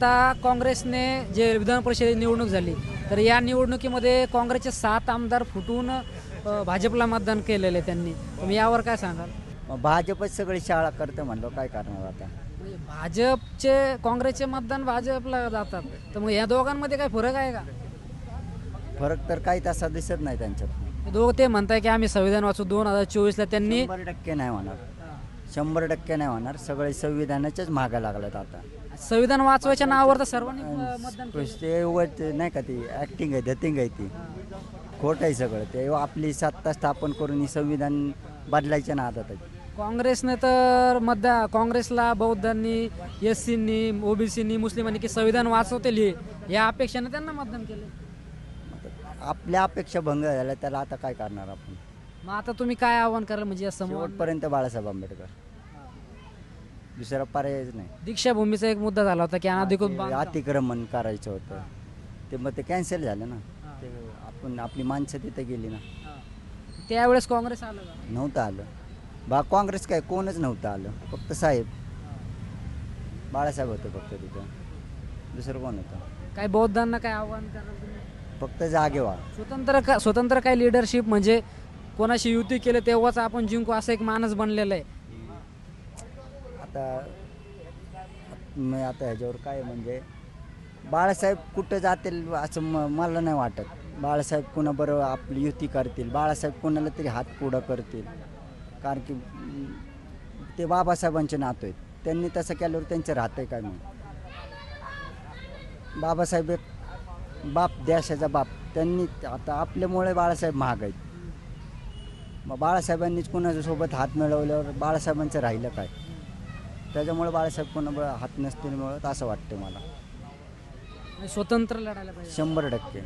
आता काँग्रेसने जे विधान परिषद निवडणूक झाली तर या निवडणुकीमध्ये काँग्रेसचे सात आमदार फुटून भाजपला मतदान केलेलं आहे त्यांनी. तुम्ही यावर काय सांगाल? मग भाजपच सगळी शाळा करते म्हणलं काय करणार आता? म्हणजे भाजपचे काँग्रेसचे मतदान भाजपला जातात. तर मग या दोघांमध्ये काय फरक आहे का? फरक तर काही तसा दिसत नाही त्यांच्यात. दोघं ते म्हणताय की आम्ही संविधान वाचू दोन हजार चोवीसला त्यांनी टक्के नाही होणार. शंभर टक्के नाही होणार. सगळे संविधानाच्याच मागा लागलेत आता. संविधान वाचवायच्या नावावर तर सर्वांनी अ, मतदान केलं. ते नाही का ती ॲक्टिंग आहे धतिंग आहे ती. खोट आहे सगळं. ते आपली सत्ता स्थापन करून ही संविधान बदलायच्या नादात आहे. काँग्रेसने तर मतदान काँग्रेसला बौद्धांनी एस सीनी ओबीसीनी मुस्लिमांनी की संविधान वाचवतील हे या अपेक्षेने त्यांना मतदान केलं आता आपल्या अपेक्षा भंग झाल्या त्याला आता काय करणार आपण? मग आता तुम्ही काय आव्हान कराल म्हणजे या समोर? शेवटपर्यंत बाळासाहेब आंबेडकर. दुसरा पर्यायच नाही. दीक्षाभूमीचा एक मुद्दा झाला होता की अनाधिकृत ते बांधकाम. अतिक्रमण करायचं होतं. ते मग ते कॅन्सल झालं ना. ते आपण आपली माणसं तिथे गेली ना. हा. त्यावेळेस काँग्रेस आलं का? नव्हतं आलं. बा काँग्रेस काय कोणच नव्हतं आलं. फक्त साहेब. बाळासाहेब होते फक्त तिथं. दुसरं कोण होतं? काय बौद्धांना काय आव्हान कराल तुम्ही? फक्त जागे व्हा स्वतंत्र का स्वतंत्र काय लिडरशिप म्हणजे कोणाशी युती केलं तेव्हाच आपण जिंकू असं एक मानस बनलेलं आहे. आता मी आता ह्याच्यावर काय म्हणजे बाळासाहेब कुठं जातील असं म मला नाही वाटत. बाळासाहेब कुणाबरोबर आपली युती करतील बाळासाहेब कोणाला तरी हात पुढं करतील. कारण की ते बाबासाहेबांचे नातं आहेत. त्यांनी तसं केल्यावर त्यांचं राहतंय काय म्हणून? बाबासाहेब एक बाप देशाचा बाप. त्यांनी आता आपल्यामुळे बाळासाहेब महाग आहेत. मग बाळासाहेबांनीच कोणाच्यासोबत हात मिळवल्यावर बाळासाहेबांचं राहिलं काय? त्याच्यामुळे बाळासाहेब कोणा हात नसतील मिळत असं वाटतं मला. स्वतंत्र लढायला पाहिजे. शंभर टक्के.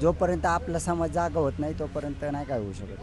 जोपर्यंत आपला समाज जागा होत नाही तोपर्यंत नाही काय होऊ शकत.